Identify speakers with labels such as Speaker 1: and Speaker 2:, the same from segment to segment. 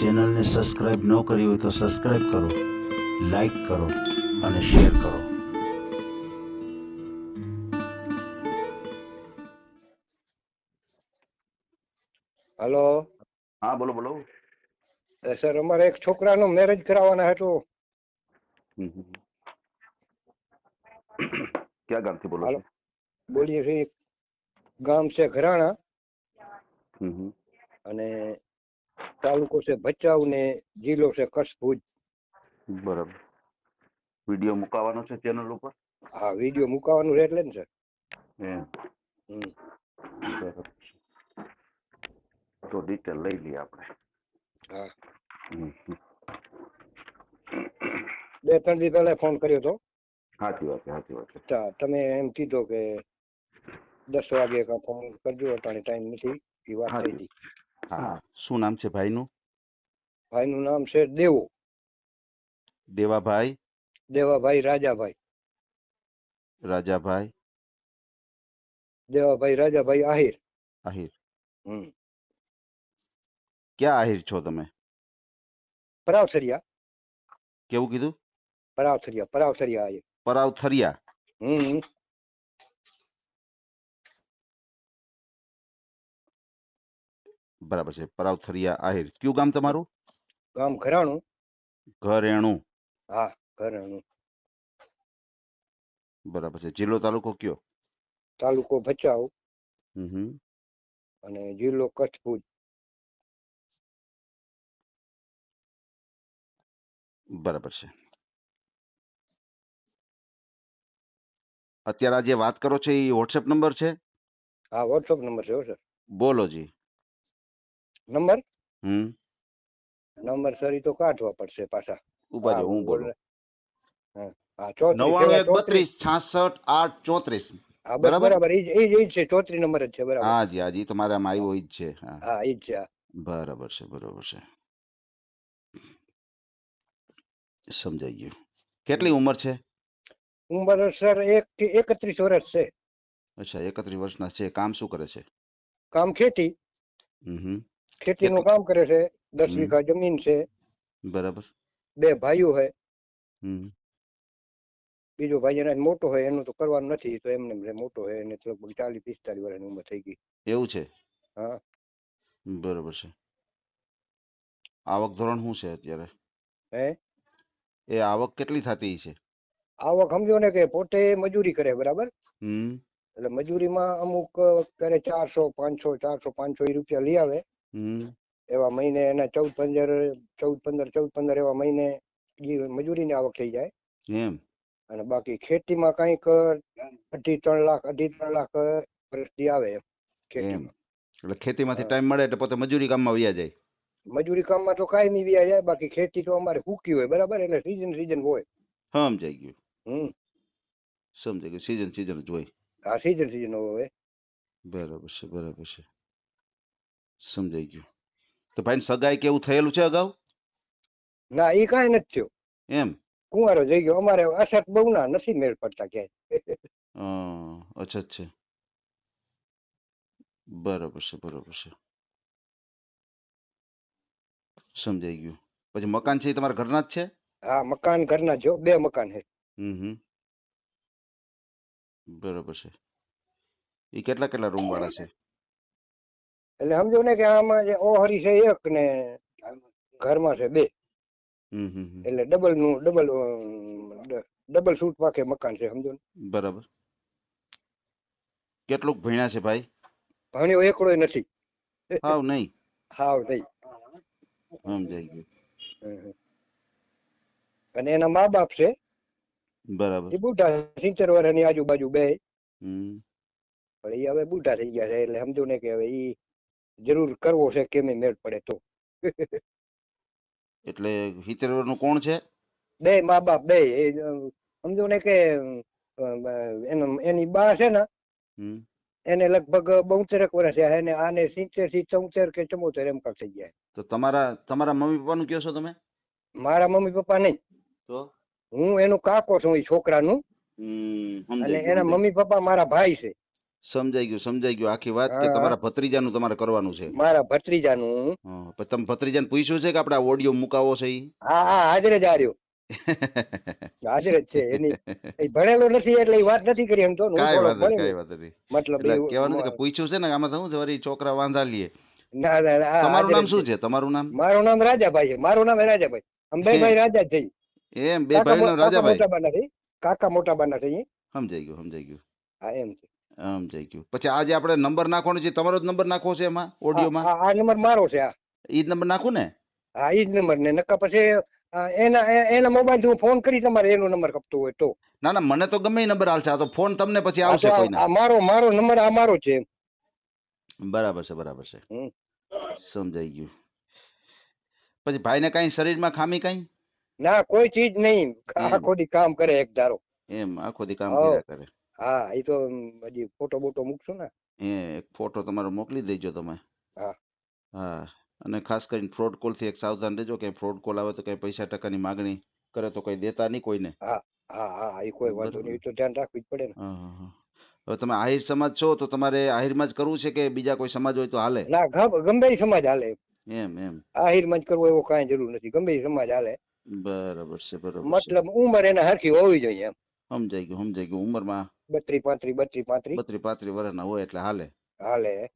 Speaker 1: ચેનલને સબસ્ક્રાઈબ ન કરી હોય તો સબસ્ક્રાઈબ કરો લાઈક કરો અને શેર કરો.
Speaker 2: હલો.
Speaker 3: હા બોલો બોલો.
Speaker 2: સર અમારે એક છોકરાનું મેરેજ કરાવવાના હતું.
Speaker 3: ક્યાં ગામથી બોલો
Speaker 2: હાલો. બોલીએ છીએ. ગામ છે ઘરાણા. અને તાલુકો છે ભચાઉ ને જિલ્લો છે કચ્છ ભુજ
Speaker 3: બરાબર. વીડિયો મુકાવાનો છે ચેનલ ઉપર?
Speaker 2: હા વીડિયો મુકાવાનો છે એટલે ને સર
Speaker 3: તો ડિટેલ લઈ લઈએ આપણે.
Speaker 2: હા. બે ત્રણ દી પહેલા ફોન કર્યો તો?
Speaker 3: સાચી વાત છે સાચી વાત છે.
Speaker 2: તમે એમ કીધો કે દસ વાગે ફોન કરજો અટાણે ટાઈમ નથી. એ વાત થઈ હતી.
Speaker 3: હા.
Speaker 4: શું નામ છે ભાઈનું?
Speaker 2: ભાઈનું નામ છે દેવો.
Speaker 4: દેવાભાઈ?
Speaker 2: દેવાભાઈ રાજાભાઈ.
Speaker 4: રાજાભાઈ?
Speaker 2: દેવાભાઈ રાજાભાઈ આહિર.
Speaker 4: આહિર.
Speaker 2: હમ.
Speaker 4: ક્યાં આહિર છો તમે?
Speaker 2: પરાવસરિયા
Speaker 4: કેવું કીધું?
Speaker 2: પરાવસરિયા પરાવસરિયા આહિર.
Speaker 4: પરાવથરિયા.
Speaker 2: હમ.
Speaker 4: બરાબર છે. પરાવથરિયા આહિર. કયું ગામ તમારું?
Speaker 2: ગામ ઘરાણું.
Speaker 4: ઘરેણું.
Speaker 2: હા ઘરેણું.
Speaker 4: બરાબર છે. જિલ્લો તાલુકો કયો?
Speaker 2: તાલુકો ભચાઉ.
Speaker 4: હમ.
Speaker 2: અને જિલ્લો કચ્છ ભુજ
Speaker 4: બરાબર છે. અત્યારે આ જે વાત કરો છો એ વોટ્સએપ નંબર છે?
Speaker 2: હા વોટ્સઅપ નંબર છે સર.
Speaker 4: બોલો જી.
Speaker 2: નંબર?
Speaker 4: હમ.
Speaker 2: નંબર સરી તો કાઢવા પડશે પાછા. ઊભા
Speaker 4: જો હું બોલું.
Speaker 2: હા ચોત્રીસ
Speaker 4: નવ્વાણું એક બત્રીસ છાસઠ આઠ ચોત્રીસ. બરાબર?
Speaker 2: બરાબર ઈ જ ઈ જ- છે ચોત્રીસ નંબર જ છે બરાબર.
Speaker 4: હા જી હાજી તમારે આમાં આવ્યો ઈ જ છે હા.
Speaker 2: હા જ છે
Speaker 4: બરાબર છે બરાબર છે. સમજાઈ ગયું. કેટલી ઉંમર છે?
Speaker 2: ઉંમર સર એક થી એકત્રીસ વર્ષ છે.
Speaker 4: અચ્છા એકત્રીસ વર્ષના છે. કામ શું કરે છે?
Speaker 2: કામ ખેતી.
Speaker 4: હમ.
Speaker 2: ખેતીનું
Speaker 4: નું
Speaker 2: કામ કરે છે દસ વીઘા જમીન છે
Speaker 4: બરાબર.
Speaker 2: બે ભાઈઓ છે. બીજો ભાઈ એના મોટો હોય એનું તો કરવાનું નથી તો એમને એમ મોટો હોય એને લગભગ ચાલીસ પિસ્તાલીસ વર્ષની ઉંમર થઈ ગઈ.
Speaker 4: એવું છે?
Speaker 2: હા.
Speaker 4: બરાબર છે. આવક ધોરણ શું છે અત્યારે?
Speaker 2: હે?
Speaker 4: એ આવક કેટલી થતી છે?
Speaker 2: આવક સમજો ને કે પોતે મજૂરી કરે બરાબર?
Speaker 4: હમ.
Speaker 2: એટલે મજૂરીમાં અમુક કરે ચારસો પાંચસો ચારસો પાંચસો એ રૂપિયા લઈ આવે. એવા મહિને એના ચૌદ પંદર ચૌદ પંદર ચૌદ પંદર એવા મહિને મજૂરી ની આવક થઈ જાય.
Speaker 4: એમ.
Speaker 2: અને બાકી ખેતીમાં કંઈક અઢી ત્રણ લાખ અઢી ત્રણ લાખ વર્ષથી આવે એમ ખેતીમાં.
Speaker 4: એટલે ખેતીમાંથી
Speaker 2: હા.
Speaker 4: ટાઈમ મળે એટલે પોતે મજૂરી કામમાં વ્યા જાય.
Speaker 2: મજૂરી કામમાં તો કાંઈ નહીં વ્યા જાય બાકી ખેતી તો અમારે હુકી હોય બરાબર? એટલે સીઝન સીઝન હોય.
Speaker 4: સમજાઈ ગયું.
Speaker 2: હમ.
Speaker 4: સમજાઈ ગયું. સીઝન સીઝન જ હોય.
Speaker 2: આ સીઝન સીઝન હોય.
Speaker 4: બરાબર છે બરાબર છે. સમજાઈ ગયું. તો ભાઈ સગાઈ કેવું થયેલું છે અગાઉ?
Speaker 2: ના એ કાંઈ નથી થયું.
Speaker 4: એમ?
Speaker 2: કુંવારો જઈ ગયો. અમારે અસર બહુ ના નથી મેળ પડતા ક્યાંય.
Speaker 4: અચ્છા અચ્છા. બરાબર છે બરાબર છે. સમજાઈ ગયું. પછી મકાન છે એ તમારા ઘરના જ છે?
Speaker 2: હા મકાન ઘરના જો બે મકાન છે.
Speaker 4: હમ બરાબર છે. એ કેટલા કેટલા રૂમ વાળા છે?
Speaker 2: એટલે સમજો ને કે આમાં જે ઓહરી છે એક ને ઘરમાં છે બે. એટલે ડબલનું ડબલ ડબલ સૂટ પાકે મકાન છે સમજો ને.
Speaker 4: બરાબર. કેટલુંક ભણ્યા છે ભાઈ?
Speaker 2: ભણ્યો એકડોય નથી.
Speaker 4: હાવ નહીં?
Speaker 2: હાવ નહીં.
Speaker 4: સમજાઈ ગયું.
Speaker 2: અને એના મા બાપ છે.
Speaker 4: બરાબર.
Speaker 2: એ બુઢા સિત્તેર વર્ષની આજુબાજુ બે.
Speaker 4: હમ.
Speaker 2: પણ એ હવે બુઢા થઈ ગયા છે એટલે સમજો ને કે હવે ઈ જરૂર કરવો છે કેમે મેળ પડે તો.
Speaker 4: એટલે સિત્તેરનું કોણ છે?
Speaker 2: બે મા બાપ બે. સમજો ને કે એનો- બા છે ને એને લગભગ બોતેરક વર્ષ થયા અને આને સિત્તેરથી ચૌતેર કે ચમોતેર એમ કાક થઈ ગયા.
Speaker 4: તો તમારા તમારા મમ્મી પપ્પાનું કયો છો તમે?
Speaker 2: મારા મમ્મી પપ્પા નહીં.
Speaker 4: તો?
Speaker 2: હું એનું કાકો છું એ છોકરાનું. અને એના મમ્મી પપ્પા મારા ભાઈ છે.
Speaker 4: સમજાઈ ગયું સમજાઈ ગયું. આખી વાત કે
Speaker 2: હા.
Speaker 4: તમારા ભત્રીજાનું તમારે કરવાનું છે.
Speaker 2: મારા ભત્રીજાનું?
Speaker 4: હં, પછી તમે ભત્રીજાને પૂછ્યું છે કે આપણે ઓડિયો મુકાવો છે ઈ?
Speaker 2: હા હા હાજર જ આર્યો હાજર જ છે એની એ ભણેલો નથી એટલે એ વાત નથી કરી એમ તો હું
Speaker 4: કાંઈ
Speaker 2: થોડોક
Speaker 4: વાત નહીં
Speaker 2: ભણેલો.
Speaker 4: કાંઈ વાત નહીં.
Speaker 2: મતલબ
Speaker 4: એટલે
Speaker 2: એવું
Speaker 4: કહેવાનું છે કે પૂછ્યું છે ને આમાં તો શું છે વળી છોકરા વાંધા લઈએ
Speaker 2: ના ના ના, આ
Speaker 4: તમારું
Speaker 2: હાજર
Speaker 4: નામ
Speaker 2: જ
Speaker 4: શું છે. તમારું નામ?
Speaker 2: મારું નામ રાજાભાઈ છે મારું નામ રાજાભાઈ. અમે બે ભાઈ રાજા જ થઈ
Speaker 4: એમ બે
Speaker 2: કાકા
Speaker 4: ભાઈ રાજાભાઈ?
Speaker 2: મોટા બાના થઈ કાકા મોટા બાના થઈ
Speaker 4: સમજાઈ ગયું સમજાઈ ગયું.
Speaker 2: હા એમ છે.
Speaker 4: સમજાઈ ગયું. પછી આજે આપણે નંબર નાખવાનો છે તમારો જ નંબર નાખવો છે એમાં ઓડિયોમાં?
Speaker 2: આ નંબર મારો છે આ
Speaker 4: ઈ જ નંબર નાખું ને?
Speaker 2: હા ઈ જ નંબર ને નકા પછી એના એના મોબાઈલથી હું ફોન કરી તમારે એનો નંબર કપતો હોય તો.
Speaker 4: ના ના મને તો ગમે નંબર હાલશે આ તો ફોન તમને પછી આવશે કોઈના.
Speaker 2: આ મારો મારો નંબર આ મારો છે.
Speaker 4: બરાબર છે બરાબર છે. સમજાઈ ગયું. પછી ભાઈને કઈ શરીરમાં ખામી કઈ?
Speaker 2: ના કોઈ ચીજ નહીં. આખો દી કામ કરે એક ધારો.
Speaker 4: એમ આખો દી કામ. કર્યા કરે.
Speaker 2: હા એ તો હજી ફોટો બોટો મૂકશું ને.
Speaker 4: એ એક ફોટો તમારો મોકલી દેજો તમે.
Speaker 2: હા.
Speaker 4: હા અને ખાસ કરીને ફ્રોડ કોલથી એક સાવધાન રહેજો કે ફ્રોડ કોલ આવે તો કઈ પૈસા ટકાની માગણી કરે તો કઈ દેતા નહીં કોઈને.
Speaker 2: હા હા એ કોઈ વાંધો નહીં તો ધ્યાન રાખવું જ પડે ને.
Speaker 4: હા, હા, હા. હવે તમે આહિર સમાજ છો તો તમારે આહિરમાં જ કરવું છે કે બીજા કોઈ સમાજ હોય તો હાલે?
Speaker 2: ના ગમે સમાજ હાલે.
Speaker 4: એમ એમ.
Speaker 2: આહિરમાં જ કરવો એવો કાંઈ જરૂર નથી ગમે સમાજ હાલે.
Speaker 4: બરાબર છે બરાબર
Speaker 2: મતલબ ઉંમર એને હરખી હોવી જોઈએ એમ.
Speaker 4: સમજાઈ ગયું સમજાઈ ગયું. ઉંમરમાં
Speaker 2: બત્રી પાંત્રી બત્રી પાંત્રી
Speaker 4: બત્રી પાંત્રી વર્ષના હોય એટલે હાલે.
Speaker 2: હાલે.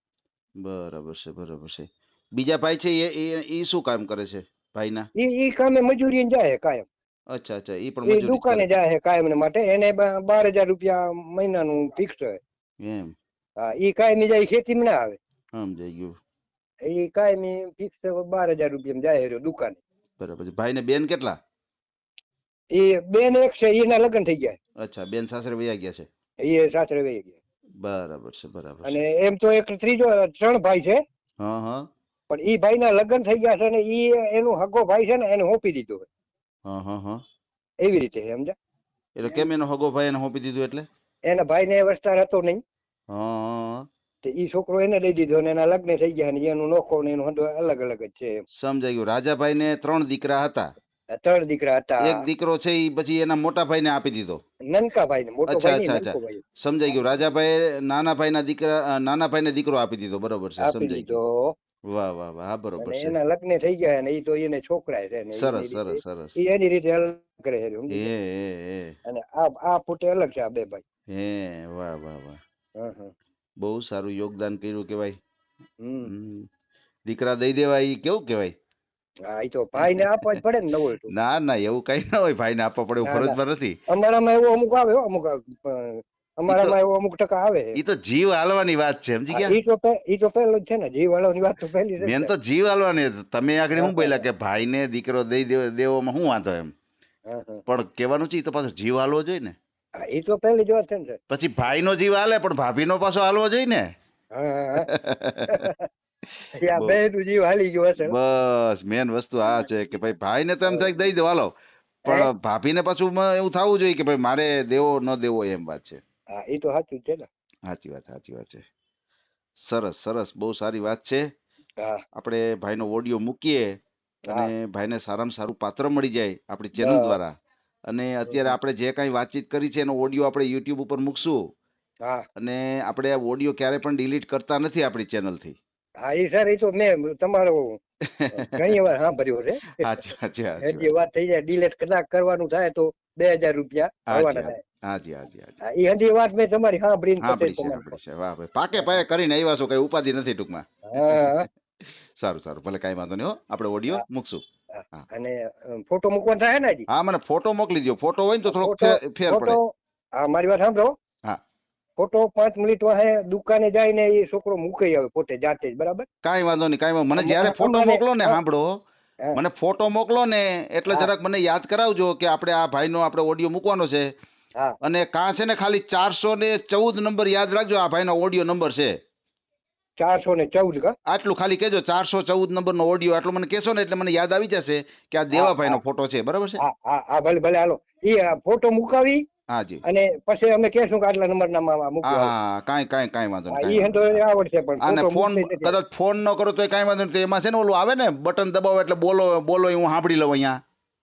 Speaker 4: બરાબર છે બરાબર છે. બીજા ભાઈ છે એ એ ઈ શું કામ કરે છે ભાઈના?
Speaker 2: ના ઈ કામે મજૂરી જાય કાયમ.
Speaker 4: અચ્છા અચ્છા ઈ પણ
Speaker 2: એ
Speaker 4: મજૂરી
Speaker 2: દુકાને. જાય કાયમ ને માટે. એને બાર હજાર રૂપિયા મહિનાનું ફિક્સ હોય.
Speaker 4: એમ.
Speaker 2: હા ઈ કાયમી જાય ખેતીમાં ના આવે.
Speaker 4: સમજાઈ ગયું.
Speaker 2: ઈ કાયમી ફિક્સ બાર હજાર રૂપિયા જાય રહ્યો દુકાને.
Speaker 4: બરાબર છે. ભાઈને બેન કેટલા?
Speaker 2: એ બેન એક છે એના લગ્ન થઈ ગયા
Speaker 4: અચ્છા બેન સાસરે વયા ગયા છે?
Speaker 2: એ સાસરે વહી ગયા.
Speaker 4: બરાબર છે બરાબર
Speaker 2: અને એમ તો એક ત્રીજો ત્રણ ભાઈ છે.
Speaker 4: હા હા.
Speaker 2: પણ ઈ ભાઈના લગ્ન થઈ ગયા છે ને ઈ એનું હગો ભાઈ છે ને એને હોપી દીધો
Speaker 4: હા હા હા.
Speaker 2: એવી રીતે છે સમજ્યા?
Speaker 4: એટલે કેમ એનો હગો ભાઈ એને હોપી દીધું એટલે?
Speaker 2: એના ભાઈ ને વસ્તાર હતો નહીં.
Speaker 4: હા.
Speaker 2: તે ઈ છોકરો એને લઈ દીધો ને એના લગ્ન થઈ ગયા ને એનું નોખો ને એનું અલગ અલગ જ છે.
Speaker 4: સમજાઈ ગયું. રાજાભાઈ ને ત્રણ દીકરા હતા.
Speaker 2: ત્રણ દીકરા
Speaker 4: એક દીકરો છે એ પછી એના મોટા ભાઈ ને આપી દીધો.
Speaker 2: નનકા ભાઈ ને મોટો
Speaker 4: અચ્છા,
Speaker 2: ભાઈ
Speaker 4: અચ્છા,
Speaker 2: ભાઈ
Speaker 4: સમજાઈ ગયું. રાજાભાઈ નાના ભાઈના દીકરા નાના ભાઈ ને દીકરો આપી દીધો. બરોબર છે સમજાઈ ગયું. વાહ વાહ વાહ. બરોબર છે.
Speaker 2: એના લગ્ન થઈ ગયા અને ઈ તો એને છોકરા છે
Speaker 4: સરસ સરસ સરસ.
Speaker 2: ઈ એની રીતે અલગ કરે છે એ?
Speaker 4: હે
Speaker 2: અને આ આ ફૂટે અલગ છે આ બે ભાઈ.
Speaker 4: હે વાહ વાહ વાહ. બહુ સારું યોગદાન કર્યું કેવાય. દીકરા દઈ દેવાય એ કેવું કેવાય
Speaker 2: હા ઈ તો ભાઈ ને આપવા જ પડે ને નવો તો
Speaker 4: ના ના એવું કઈ ના હોય ભાઈ ને આપવા પડે એવું
Speaker 2: ના.
Speaker 4: ફરજમાં નથી.
Speaker 2: અમારામાં એવો અમુક આવે હો, અમુક અમારામાં એવો અમુક ટકા આવે.
Speaker 4: એ તો જીવ હાલવાની વાત છે સમજી ગયા?
Speaker 2: ઈ તો ઈ તો પહેલું જ છે ને જીવ હાલવાની વાત તો પહેલી
Speaker 4: મેન તો જીવ હાલવાની તમે આગળ
Speaker 2: હા,
Speaker 4: શું બોલ્યા કે ભાઈ ને દીકરો દઈ દેવો દેવામાં શું વાંધો એમ?
Speaker 2: હા, હા.
Speaker 4: પણ કહેવાનું છે ઈ તો પાછો જીવ હાલવો જોઈએ ને.
Speaker 2: એ ઈ તો પહેલી જ વાત છે ને
Speaker 4: પછી ભાઈ નો જીવ હાલે પણ ભાભી નો પાછો હાલવો જોઈએ ને.
Speaker 2: જીવ હાલી ગયો હશે
Speaker 4: બસ મેન વસ્તુ આ છે કે ભાઈ ભાઈને તો એમ થાય દઈ દો હાલો. પણ ભાભીને પાછું એવું થવું જોઈએ કે ભાઈ મારે દેવો ન દેવો એમ વાત છે.
Speaker 2: હા ઈ તો સાચું છે ને.
Speaker 4: સાચી વાત સાચી વાત છે. સરસ સરસ બહુ સારી વાત છે. આપણે ભાઈનો ઓડિયો મૂકીએ અને ભાઈને સારામાં સારું પાત્ર મળી જાય આપણી ચેનલ દ્વારા. અને અત્યારે આપણે જે કાંઈ વાતચીત કરી છે એનો ઓડિયો આપણે યુટ્યુબ ઉપર મૂકશું. અને આપણે ઓડિયો ક્યારે પણ ડિલીટ કરતા નથી આપણી ચેનલથી.
Speaker 2: હા એ સર એ તો મેં તમારો ઘણી વાર સાંભળ્યો છે. હજી વાત થઈ જાય ડિલેટ કદાચ કરવાનું થાય તો બે હજાર રૂપિયા
Speaker 4: આવવાના
Speaker 2: થાય.
Speaker 4: હાજી હાજી હાજી.
Speaker 2: હા, હજી વાત મેં તમારી સાંભળીને
Speaker 4: સાંભળી છે
Speaker 2: તમારે
Speaker 4: સાંભળી છે. વાહ ભાઈ પાકે પાકે કરીને આવ્યા છો કઈ ઉપાધિ નથી ટૂંકમાં.
Speaker 2: હા.
Speaker 4: સારું સારું. ભલે કાંઈ વાંધો નહીં હો. આપણે ઓડિયો. મૂકશું.
Speaker 2: અને ફોટો મૂકવાનો થાય ને
Speaker 4: હા મને ફોટો મોકલી દો ફોટો હોય ને તો થોડોક ફેર ફેર પડે.
Speaker 2: હા મારી વાત સાંભળો.
Speaker 4: હા.
Speaker 2: ફોટો પાંચ મિનિટ વાહે દુકાને જઈને એ છોકરો મૂકી આવે પોતે જાતે જ બરાબર?
Speaker 4: કાંઈ વાંધો નહીં કાંઈ મને જ્યારે ફોટો મોકલો ને સાંભળો. મને ફોટો મોકલો ને એટલે જરાક મને યાદ કરાવજો કે આપણે આ ભાઈનો આપણે ઓડિયો મૂકવાનો છે. અને કાં છે ને ખાલી ચારસો ને ચૌદ નંબર યાદ રાખજો આ ભાઈનો ઓડિયો નંબર છે.
Speaker 2: ચારસો ને ચૌદ
Speaker 4: આટલું ખાલી કેજો ચારસો ચૌદ નંબર નો ઓડિયો આટલું મને કેશો ને એટલે મને યાદ આવી જશે કે આ દેવાભાઈ નો ફોટો છે બરાબર છે?
Speaker 2: હા હા ભલે ભલે હાલો. એ ફોટો મુકાવી
Speaker 4: હા જી.
Speaker 2: અને પછી અમે કહેશું કે આટલા નંબર ના
Speaker 4: હા
Speaker 2: મૂકવા
Speaker 4: હા કાઈ કાઈ કાઈ વાંધો નહીં
Speaker 2: ઈ
Speaker 4: નહીં.
Speaker 2: આવડશે પણ.
Speaker 4: અને ફોન કદાચ ફોન ન કરો તો કાઈ વાંધો નહીં. એમાં છે ને ઓલું આવે ને બટન દબાવો એટલે બોલો બોલો હું સાંભળી લઉં અહીંયા.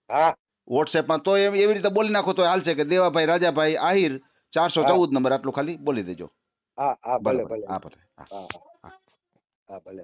Speaker 2: હા.
Speaker 4: વોટ્સએપમાં તો એમ એવી રીતે બોલી નાખો તો હાલશે કે દેવાભાઈ રાજાભાઈ આહિર ચારસો ચૌદ નંબર આટલું ખાલી બોલી દેજો.
Speaker 2: હા હા ભલે ભલે.
Speaker 5: હા ભલે. હા.
Speaker 2: હા ભલે.